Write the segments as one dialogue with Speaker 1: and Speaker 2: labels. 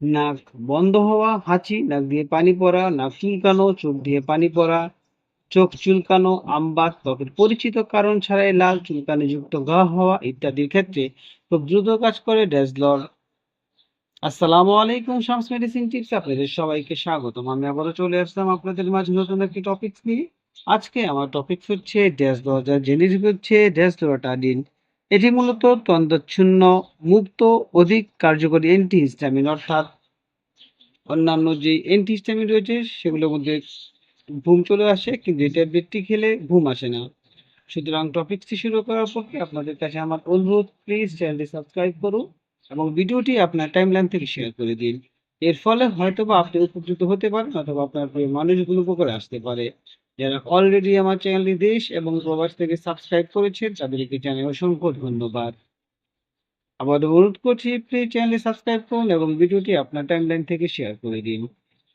Speaker 1: নাক বন্ধ হওয়া, হাঁচি, নাক দিয়ে পানি পড়া, নাক চুলকানো, চোখ দিয়ে পানি পড়া, চোখ চুলকানো, আমবাত, ত্বকের পরিচিত কারণ ছাড়াই লাল চুলকানিযুক্ত ঘা হওয়া ইত্যাদির ক্ষেত্রে খুব দ্রুত কাজ করে ড্যাজলর। আসসালামু আলাইকুম শামস মেডিসিন টিপস আপনাদের সবাইকে স্বাগতম। আমি আবারও চলে আসলাম আপনাদের মাঝে নতুন একটি টপিক নিয়ে। আজকে আমার টপিকস হচ্ছে ড্যাজলর যার জেনেরিক হচ্ছে ড্যাজলোটাডিন। এটি মূলত তন্দ্রাচ্ছন্ন মুক্ত, অধিক কার্যকরী অ্যান্টিহিস্টামিন অর্থাৎ অন্যান্য যে অ্যান্টিহিস্টামিন রয়েছে, সেগুলোর মধ্যে ঘুম চলে আসে, কিন্তু এই ট্যাবলেটটি খেলে ঘুম আসে না। সুতরাং টপিকসটি শুরু করার পক্ষে আপনাদের কাছে আমার অনুরোধ প্লিজ চ্যানেলটি সাবস্ক্রাইব করুন এবং ভিডিওটি আপনার টাইমলাইন থেকে শেয়ার করে দিন। এর ফলে হয়তোবা আপনি উপকৃত হতে পারেন, অথবা আপনার মানুষগুলো উপকারে আসতে পারে। যারা অলরেডি আমার চ্যানেলটি দেশ এবং প্রবাস থেকে সাবস্ক্রাইব করেছেন তাদেরকে জানাই অসংখ্য ধন্যবাদ। আবারও অনুরোধ করছি প্লিজ চ্যানেলটি সাবস্ক্রাইব করুন এবং ভিডিওটি আপনার টাইমলাইন থেকে শেয়ার করে দিন।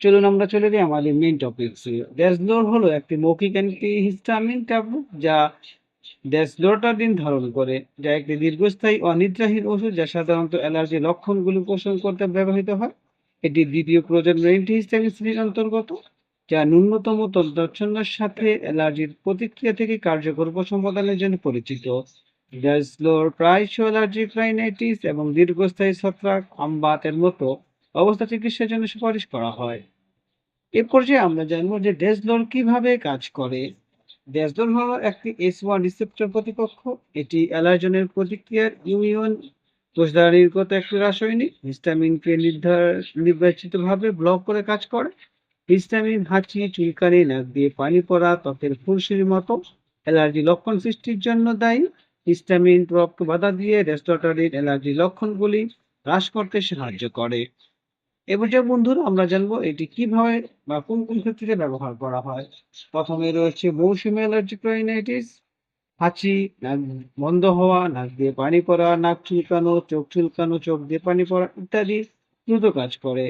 Speaker 1: চলুন আমরা চলে যাই আমাদের মেইন টপিকসে। ড্যাজলোর হলো একটি মৌখিক অ্যান্টিহিস্টামিন ট্যাবলেট যা ড্যাজলোটাডিন ধারণ করে, যা একটি দীর্ঘস্থায়ী অনিদ্রাহীন ওষুধ যা সাধারণত অ্যালার্জির লক্ষণগুলি পোষণ করতে ব্যবহৃত হয়। এটি দ্বিতীয় প্রজন্মের অ্যান্টিহিস্টামিন শ্রেণির অন্তর্গত, যা ন্যূনতম তন্দ্রাচ্ছন্নের সাথে অ্যালার্জির প্রতিক্রিয়া থেকে কার্যকর উপশম প্রদানের জন্য পরিচিত। ড্যাজলোর প্রায়শই অ্যালার্জিক রাইনাইটিস এবং দীর্ঘস্থায়ী ছত্রাক আমবাতের মতো অবস্থা চিকিৎসার জন্য সুপারিশ করা হয়। এ পর্যায়ে আমরা জানব যে ড্যাজলোর কীভাবে কাজ করে। ড্যাজলোর হলো একটি এস ওয়ান রিসেপ্টর প্রতিপক্ষ। এটি অ্যালার্জেনের প্রতিক্রিয়ার ইউনিয়ন কোষ নির্গত একটি রাসায়নিক হিস্টামিনকে নির্ধার, নির্বাচিতভাবে ব্লক করে কাজ করে। হিস্টামিন হাঁচি, চুলকানি, নাক দিয়ে পানি পড়া, ত্বকের ফুলসুরির মতো অ্যালার্জি লক্ষণ সৃষ্টির জন্য দায়ী। হিস্টামিন প্রভাবকে বাধা দিয়ে ড্যাজলোটাডিন অ্যালার্জির লক্ষণগুলি হ্রাস করতে সাহায্য করে। এ পর্যায়ে বন্ধুরা আমরা জানব এটি কীভাবে বা কোন কোন ক্ষেত্রে ব্যবহার করা হয়। প্রথমে রয়েছে মৌসুমি অ্যালার্জি রাইনাইটিস, হাঁচি, নাক বন্ধ হওয়া, নাক দিয়ে পানি পড়া, নাক চুলকানো, চোখ চুলকানো, চোখ দিয়ে পানি পড়া ইত্যাদি দ্রুত কাজ করে।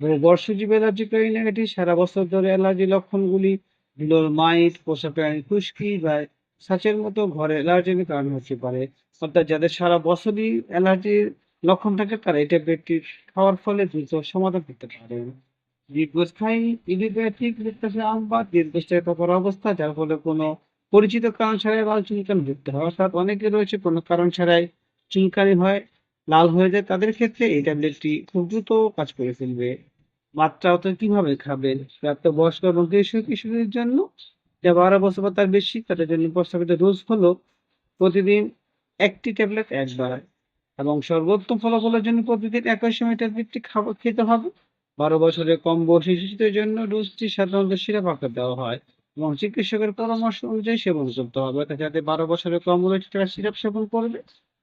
Speaker 1: এবং বর্ষজীবী অ্যালার্জিক রাইনাইটিস সারা বছর ধরে অ্যালার্জি লক্ষণগুলি ধুলোর মাইট, পোষা প্রাণী খুশকি বা ছাঁচের মতো ঘরে অ্যালার্জেনের কারণ হতে পারে। অর্থাৎ যাদের সারা বছরই অ্যালার্জির লক্ষণ থাকে তারা এই ট্যাবলেটটি খাওয়ার ফলে দ্রুত সমাধান করতে পারে। দীর্ঘস্থায়ী ইডিওপ্যাথিক রিফ্লেক্স আমবাত দীর্ঘস্থায়ী ত্বকের অবস্থা যার ফলে কোনো পরিচিত কারণ ছাড়াই লাল চুলকানি যুক্ত হয়। অর্থাৎ অনেকে রয়েছে কোনো কারণ ছাড়াই চুলকানি হয়। লাল হয়ে যায়, তাদের ক্ষেত্রে এই ট্যাবলেটটি খুব দ্রুত কাজ করে ফেলবে। মাত্রা অত কীভাবে খাবেন? প্রাপ্তবয়স্ক এবং কিশোর কিশোরীর জন্য যা ১২ বছর বা তার বেশি, তাদের জন্য প্রস্তাবিত ডোজ হলো প্রতিদিন একটি ট্যাবলেট একবার এবং সর্বোত্তম ফলাফলের জন্য প্রতিদিন একই সময় ট্যাবলেটটি খাব, খেতে হবে। ১২ বছরের কম বয়সী শিশুদের জন্য ডোজটি সাধারণত সিরাপ আকারে দেওয়া হয় এবং চিকিৎসকের পরামর্শ অনুযায়ী সেবন করতে হবে। যাতে বারো বছরের কম রয়েছে তারা সিরাপ সেবন করবে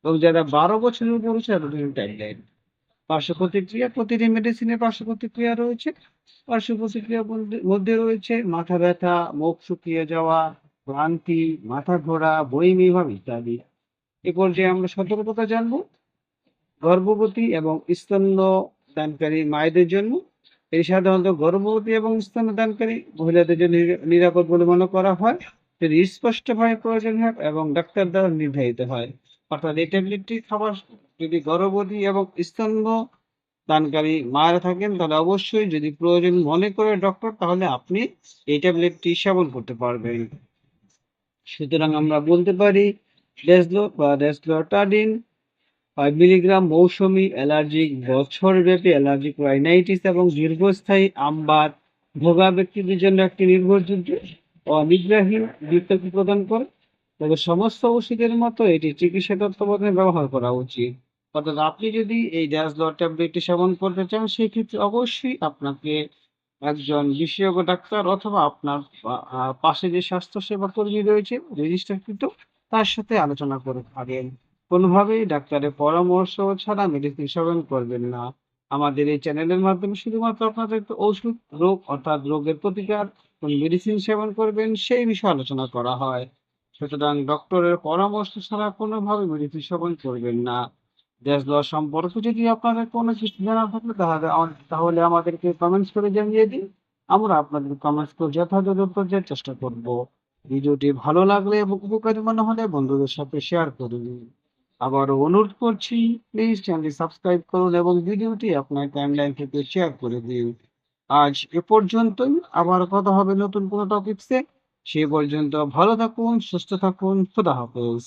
Speaker 1: এবং যারা 12 বছরের উপর জন্য ট্যাবলেট। পার্শ্ব প্রতিক্রিয়া প্রতিটি মেডিসিনের পার্শ্ব প্রতিক্রিয়া রয়েছে। পার্শ্ব প্রতিক্রিয়ার মধ্যে রয়েছে মাথা ব্যথা, মুখ শুকিয়ে যাওয়া, ক্লান্তি, মাথা ঘোরা, বমি ভাব ইত্যাদি। এ পর্যায়ে আমরা সতর্কতা জানব। গর্ভবতী এবং স্তন্য দানকারী মায়েদের জন্য এটি সাধারণত গর্ভবতী এবং স্তন্য দানকারী মহিলাদের জন্য নিরা নিরাপদ বলে মনে করা হয়। যদি স্পষ্টভাবে প্রয়োজন হয় এবং ডাক্তার দ্বারা নির্ধারিত হয়। অর্থাৎ এই ট্যাবলেটটি খাবার যদি গর্ভবতী এবং স্তন্যদানকারী মায়েরা থাকেন, তাহলে অবশ্যই যদি প্রয়োজন মনে করে ডক্টর তাহলে আপনি এই ট্যাবলেটটি সেবন করতে পারবেন। সুতরাং আমরা বলতে পারি ড্যাজলো বা ড্যাজলোটাডিন ৫ মিলিগ্রাম মৌসুমী অ্যালার্জিক বছরব্যাপী অ্যালার্জিক রাইনাইটিস এবং দীর্ঘস্থায়ী আমবাত ভোগা ব্যক্তিদের জন্য একটি নির্ভরযোগ্য অনিদ্রাহীন বিকল্প প্রদান করে। তবে সমস্ত ওষুধের মতো এটি চিকিৎসা তত্ত্বাবধানে ব্যবহার করা উচিত। অর্থাৎ আপনি যদি এই ড্যাশ ড্যাজলর ট্যাবলেটটি সেবন করতে চান সেক্ষেত্রে অবশ্যই আপনাকে একজন বিশেষজ্ঞ ডাক্তার অথবা আপনার পাশে যে স্বাস্থ্যসেবা কর্মী রয়েছে রেজিস্টারকৃত তার সাথে আলোচনা করে থাকেন কোনোভাবেই ডাক্তারের পরামর্শ ছাড়া মেডিসিন সেবন করবেন না। আমাদের এই চ্যানেলের মাধ্যমে শুধুমাত্র আপনাদেরকে ওষুধ, রোগ অর্থাৎ রোগের প্রতিকার কোন মেডিসিন সেবন করবেন সেই বিষয়ে আলোচনা করা হয়। সুতরাং ডক্টরের পরামর্শ ছাড়া কোনোভাবে মেডিসিন সেবন করবেন না। ড্যাজলর সম্পর্কে যদি আপনাদের কোনো কিছু জানার থাকে, তাহলে তাহলে আমাদেরকে কমেন্টস করে জানিয়ে দিন। আমরা আপনাদের কমেন্টস করে যথাযথ উত্তর চেষ্টা করব। ভিডিওটি ভালো লাগলে এবং উপকারী মনে হলে বন্ধুদের সাথে শেয়ার করে দিন। আবারও অনুরোধ করছি প্লিজ চ্যানেলটি সাবস্ক্রাইব করুন এবং ভিডিওটি আপনার টাইমলাইন থেকে শেয়ার করে দিন আজ এ পর্যন্তই আবার কথা হবে নতুন কোনো টপিকসে সে পর্যন্ত ভালো থাকুন সুস্থ থাকুন খুদা হাফেজ।